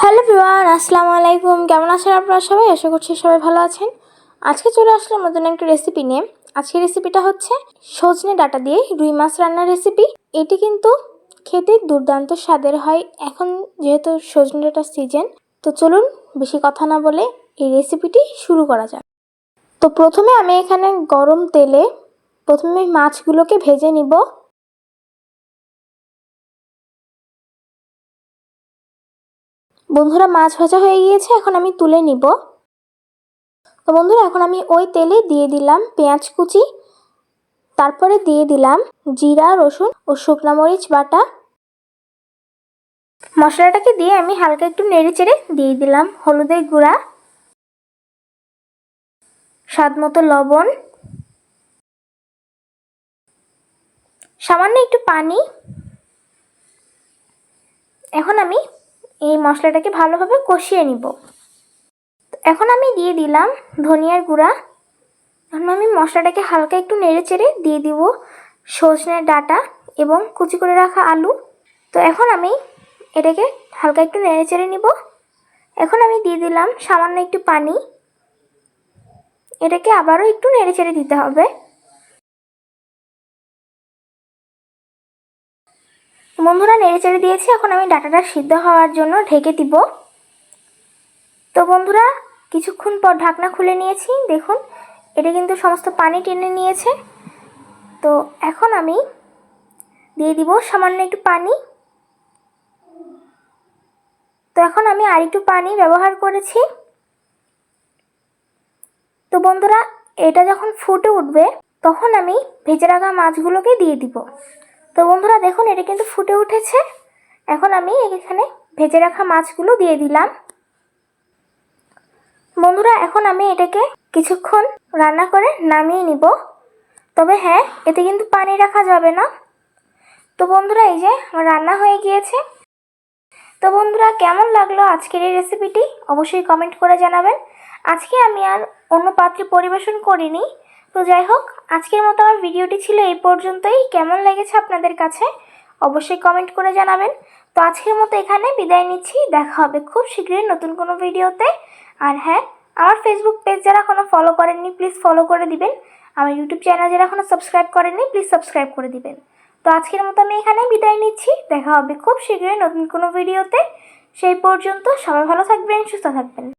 Hello V1 আসসালামু আলাইকুম। কেমন আছেন আপনারা সবাই? আশা করছি সবাই ভালো আছেন। আজকে চলে আসলাম নতুন একটা রেসিপি নিয়ে। আজকের রেসিপিটা হচ্ছে সজনে ডাটা দিয়ে রুই মাছ রান্নার রেসিপি এটি কিন্তু খেতে দুর্দান্ত স্বাদের হয়। এখন যেহেতু সজনে ডাটার সিজন তো চলুন বেশি কথা না বলে এই রেসিপিটি শুরু করা যাক। তো প্রথমে আমি এখানে গরম তেলে প্রথমে মাছগুলোকে ভেজে নিব। বন্ধুরা, মাছ ভাজা হয়ে গিয়েছে, এখন আমি তুলে নিব। তো বন্ধুরা, এখন আমি ওই তেলে দিয়ে দিলাম পেঁয়াজ কুচি, তারপরে দিয়ে দিলাম জিরা, রসুন ও শুকনো মরিচ বাটা। মশলাটাকে দিয়ে আমি হালকা একটু নেড়ে চেড়ে দিয়ে দিলাম হলুদের গুঁড়া, স্বাদ মতো লবণ, সামান্য একটু পানি। এখন আমি এই মশলাটাকে ভালোভাবে কষিয়ে নিব। এখন আমি দিয়ে দিলাম ধনিয়ার গুঁড়া। এখন আমি মশলাটাকে হালকা একটু নেড়ে চেড়ে দিয়ে দিব সজনের ডাটা এবং কুচি করে রাখা আলু। তো এখন আমি এটাকে হালকা একটু নেড়ে চেড়ে নিব। এখন আমি দিয়ে দিলাম সামান্য একটু পানি। এটাকে আবারও একটু নেড়ে চেড়ে দিতে হবে। বন্ধুরা, নেড়ে চেড়ে দিয়েছি। এখন আমি ডাটাটা সিদ্ধ হওয়ার জন্য ঢেকে দিব। তো বন্ধুরা, কিছুক্ষণ পর ঢাকনা খুলে নিয়েছি। দেখুন, এটা কিন্তু সমস্ত পানি টেনে নিয়েছে। তো এখন আমি দিয়ে দিব সামান্য একটু পানি। তো এখন আমি আর একটু পানি ব্যবহার করেছি। তো বন্ধুরা, এটা যখন ফুটে উঠবে, তখন আমি ভেজে রাখা মাছগুলোকে দিয়ে দিব। তো বন্ধুরা দেখুন, এটা কিন্তু ফুটে উঠেছে। এখন আমি এখানে ভেজে রাখা মাছগুলো দিয়ে দিলাম। বন্ধুরা, এখন আমি এটাকে কিছুক্ষণ রান্না করে নামিয়ে নিব। তবে হ্যাঁ এতে কিন্তু পানি রাখা যাবে না। তো বন্ধুরা, এই যে আমার রান্না হয়ে গিয়েছে। তো বন্ধুরা, কেমন লাগল আজকের এই রেসিপিটি অবশ্যই কমেন্ট করে জানাবেন। আজকে আমি আর অন্য পাত্রে পরিবেশন করিনি। তো যাই হোক, আজকের মতো আমার ভিডিওটি ছিল এই পর্যন্তই। কেমন লেগেছে আপনাদের কাছে? অবশ্যই কমেন্ট করে জানাবেন। তো আজকের মতো এখানে বিদায় নিচ্ছি। দেখা হবে খুব শীঘ্রই নতুন কোনো ভিডিওতে। আর হ্যাঁ আমার ফেসবুক পেজ যারা এখনও ফলো করেননি প্লিজ ফলো করে দিবেন। আমার ইউটিউব চ্যানেল যারা এখনও সাবস্ক্রাইব করেননি প্লিজ সাবস্ক্রাইব করে দিবেন। তো আজকের মতো আমি এখানে বিদায় নিচ্ছি। দেখা হবে খুব শীঘ্রই নতুন কোনো ভিডিওতে। সেই পর্যন্ত সবাই ভালো থাকবেন, সুস্থ থাকবেন।